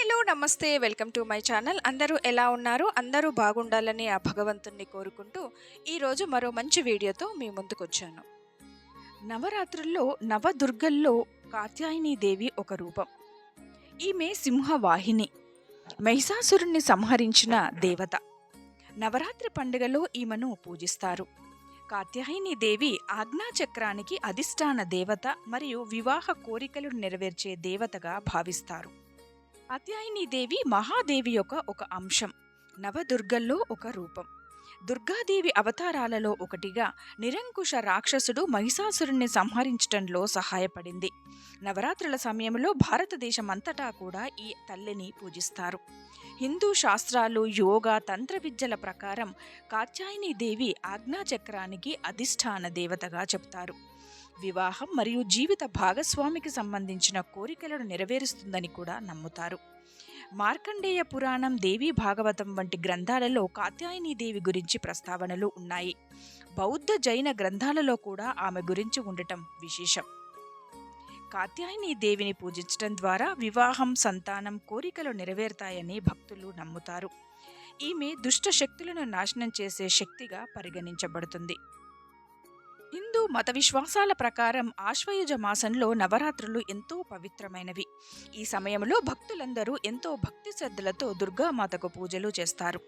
Hello నమస్తే. Welcome to my channel. అందరూ ఎలా ఉన్నారు? అందరూ బాగుండాలని ఆ భగవంతుణ్ణి కోరుకుంటూ ఈరోజు మరో మంచి వీడియోతో మీ ముందుకు వచ్చాను నవరాత్రుల్లో నవదుర్గల్లో కాత్యాయని దేవి ఒక రూపం. ఈమె సింహవాహిని. మహిషాసురుణ్ణి సంహరించిన దేవత. నవరాత్రి పండుగలో ఈమెను పూజిస్తారు. కాత్యాయని దేవి ఆజ్ఞాచక్రానికి అధిష్టాన దేవత మరియు వివాహ కోరికలు నెరవేర్చే దేవతగా భావిస్తారు. దేవి మహాదేవి యొక్క ఒక అంశం. నవదుర్గల్లో ఒక రూపం. దుర్గాదేవి అవతారాలలో ఒకటిగా నిరంకుశ రాక్షసుడు మహిషాసురుణ్ణి సంహరించటంలో సహాయపడింది. నవరాత్రుల సమయంలో భారతదేశమంతటా కూడా ఈ తల్లిని పూజిస్తారు. హిందూ శాస్త్రాలు యోగా తంత్ర విద్యల ప్రకారం కాత్యాయని దేవి ఆజ్ఞాచక్రానికి అధిష్టాన దేవతగా చెప్తారు. వివాహం మరియు జీవిత భాగస్వామికి సంబంధించిన కోరికలను నెరవేరుస్తుందని కూడా నమ్ముతారు. మార్కండేయ పురాణం దేవీ భాగవతం వంటి గ్రంథాలలో కాత్యాయని దేవి గురించి ప్రస్తావనలు ఉన్నాయి. బౌద్ధ జైన గ్రంథాలలో కూడా ఆమె గురించి ఉండటం విశేషం. కాత్యాయని దేవిని పూజించడం ద్వారా వివాహం సంతానం కోరికలు నెరవేరుతాయని భక్తులు నమ్ముతారు. ఈమె దుష్ట శక్తులను నాశనం చేసే శక్తిగా పరిగణించబడుతుంది. హిందూ మత విశ్వాసాల ప్రకారం ఆశ్వయుజ మాసంలో నవరాత్రులు ఎంతో పవిత్రమైనవి. ఈ సమయంలో భక్తులందరూ ఎంతో భక్తి శ్రద్ధలతో దుర్గామాతకు పూజలు చేస్తారు.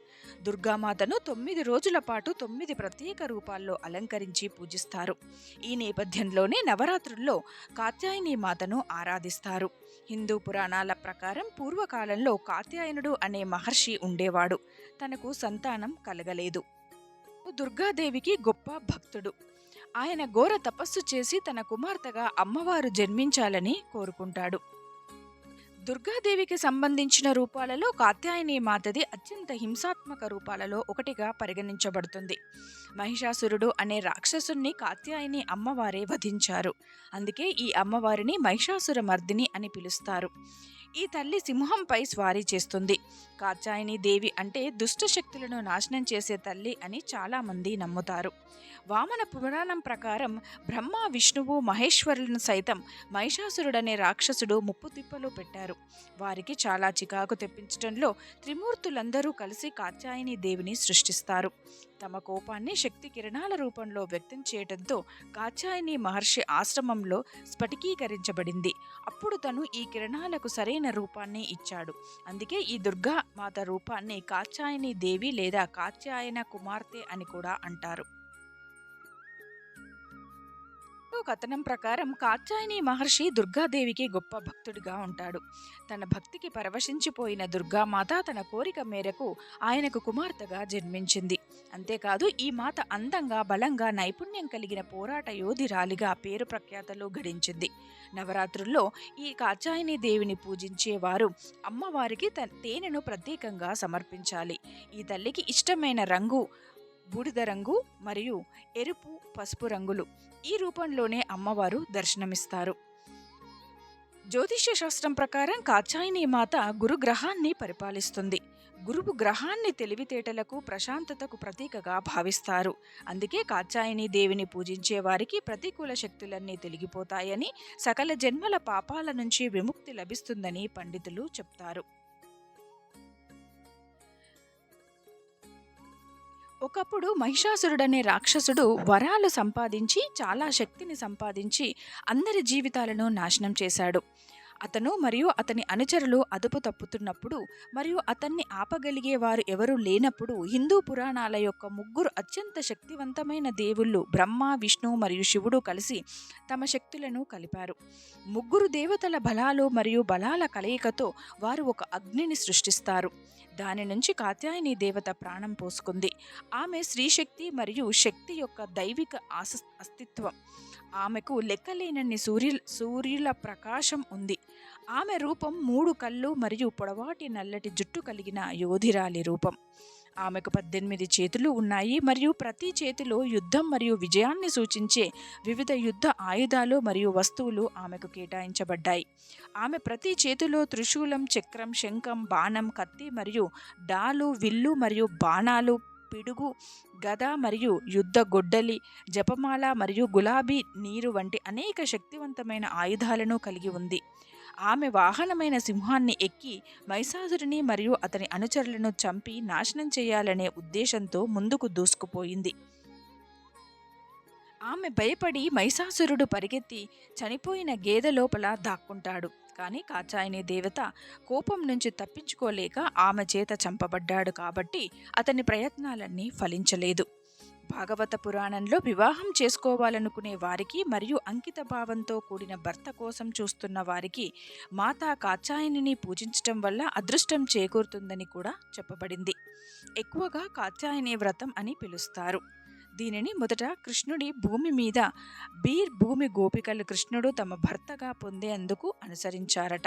దుర్గామాతను తొమ్మిది రోజుల పాటు తొమ్మిది ప్రత్యేక రూపాల్లో అలంకరించి పూజిస్తారు. ఈ నేపథ్యంలోనే నవరాత్రుల్లో కాత్యాయని మాతను ఆరాధిస్తారు. హిందూ పురాణాల ప్రకారం పూర్వకాలంలో కాత్యాయనుడు అనే మహర్షి ఉండేవాడు. తనకు సంతానం కలగలేదు. దుర్గాదేవికి గొప్ప భక్తుడు. ఆయన ఘోర తపస్సు చేసి తన కుమార్తెగా అమ్మవారు జన్మించాలని కోరుకుంటాడు. దుర్గాదేవికి సంబంధించిన రూపాలలో కాత్యాయని మాతది అత్యంత హింసాత్మక రూపాలలో ఒకటిగా పరిగణించబడుతుంది. మహిషాసురుడు అనే రాక్షసుణ్ణి కాత్యాయని అమ్మవారే వధించారు. అందుకే ఈ అమ్మవారిని మహిషాసుర మర్దిని అని పిలుస్తారు. ఈ తల్లి సింహంపై స్వారీ చేస్తుంది. కాచాయని దేవి అంటే దుష్ట శక్తులను నాశనం చేసే తల్లి అని చాలామంది నమ్ముతారు. వామన పురాణం ప్రకారం బ్రహ్మ విష్ణువు మహేశ్వరులను సైతం మహిషాసురుడనే రాక్షసుడు ముప్పు తిప్పలో పెట్టారు. వారికి చాలా చికాకు తెప్పించడంలో త్రిమూర్తులందరూ కలిసి కాత్యాయని దేవిని సృష్టిస్తారు. తమ కోపాన్ని శక్తి కిరణాల రూపంలో వ్యక్తం చేయడంతో కాచాయని మహర్షి ఆశ్రమంలో స్ఫటికీకరించబడింది. అప్పుడు తను ఈ కిరణాలకు సరైన రూపాన్ని ఇచ్చాడు. అందుకే ఈ దుర్గా మాత రూపాన్ని కాచాయని దేవి లేదా కాచాయన కుమార్తె అని కూడా అంటారు. కథనం ప్రకారం కాత్యాయని మహర్షి దుర్గాదేవికి గొప్ప భక్తుడిగా ఉంటాడు. తన భక్తికి పరవశించిపోయిన దుర్గామాత తన కోరిక మేరకు ఆయనకు కుమార్తెగా జన్మించింది. అంతేకాదు ఈ మాత అందంగా బలంగా నైపుణ్యం కలిగిన పోరాట యోధిరాలిగా పేరు ప్రఖ్యాతలు గడించింది. నవరాత్రుల్లో ఈ కాత్యాయని దేవిని పూజించేవారు అమ్మవారికి తేనెను ప్రత్యేకంగా సమర్పించాలి. ఈ తల్లికి ఇష్టమైన రంగు బూడిద రంగు మరియు ఎరుపు పసుపు రంగులు. ఈ రూపంలోనే అమ్మవారు దర్శనమిస్తారు. జ్యోతిష్య శాస్త్రం ప్రకారం కాచాయిని మాత గురుగ్రహాన్ని పరిపాలిస్తుంది. గురువు గ్రహాన్ని తెలివితేటలకు ప్రశాంతతకు ప్రతీకగా భావిస్తారు. అందుకే కాచాయిని దేవిని పూజించే వారికి ప్రతికూల శక్తులన్నీ తొలగిపోతాయని సకల జన్మల పాపాల నుంచి విముక్తి లభిస్తుందని పండితులు చెప్తారు. ఒకప్పుడు మహిషాసురుడనే రాక్షసుడు వరాలు సంపాదించి చాలా శక్తిని సంపాదించి అందరి జీవితాలను నాశనం చేశాడు. అతను మరియు అతని అనుచరులు అదుపు తప్పుతున్నప్పుడు మరియు అతన్ని ఆపగలిగే వారు ఎవరూ లేనప్పుడు హిందూ పురాణాల యొక్క ముగ్గురు అత్యంత శక్తివంతమైన దేవుళ్ళు బ్రహ్మ విష్ణు మరియు శివుడు కలిసి తమ శక్తులను కలిపారు. ముగ్గురు దేవతల బలాలు మరియు బలాల కలయికతో వారు ఒక అగ్నిని సృష్టిస్తారు. దాని నుంచి కాత్యాయని దేవత ప్రాణం పోసుకుంది. ఆమె స్త్రీశక్తి మరియు శక్తి యొక్క దైవిక ఆస అస్తిత్వం. ఆమెకు లెక్కలేనన్ని సూర్యు సూర్యుల ప్రకాశం ఉంది. ఆమె రూపం మూడు కళ్ళు మరియు పొడవాటి నల్లటి జుట్టు కలిగిన యోధిరాలి రూపం. ఆమెకు పద్దెనిమిది చేతులు ఉన్నాయి. మరియు ప్రతి చేతిలో యుద్ధం మరియు విజయాన్ని సూచించే వివిధ యుద్ధ ఆయుధాలు మరియు వస్తువులు ఆమెకు కేటాయించబడ్డాయి. ఆమె ప్రతి చేతిలో త్రిశూలం చక్రం శంఖం బాణం కత్తి మరియు డాలు విల్లు మరియు బాణాలు పిడుగు గద మరియు యుద్ధ గొడ్డలి జపమాల మరియు గులాబీ నీరు వంటి అనేక శక్తివంతమైన ఆయుధాలను కలిగి ఉంది. ఆమె వాహనమైన సింహాన్ని ఎక్కి మైసాసురుని మరియు అతని అనుచరులను చంపి నాశనం చేయాలనే ఉద్దేశంతో ముందుకు దూసుకుపోయింది. ఆమె భయపడి మైసాసురుడు పరిగెత్తి చనిపోయిన గేదె లోపల దాక్కుంటాడు. కానీ కాచాయని దేవత కోపం నుంచి తప్పించుకోలేక ఆమె చేత చంపబడ్డాడు కాబట్టి అతని ప్రయత్నాలన్నీ ఫలించలేదు. భాగవత పురాణంలో వివాహం చేసుకోవాలనుకునే వారికి మరియు అంకిత భావంతో కూడిన భర్త కోసం చూస్తున్న వారికి మాతా కాత్యాయనిని పూజించటం వల్ల అదృష్టం చేకూరుతుందని కూడా చెప్పబడింది. ఎక్కువగా కాత్యాయని వ్రతం అని పిలుస్తారు. దీనిని మొదట కృష్ణుడి భూమి మీద బీర్ భూమి గోపికలు కృష్ణుడు తమ భర్తగా పొందేందుకు అనుసరించారట.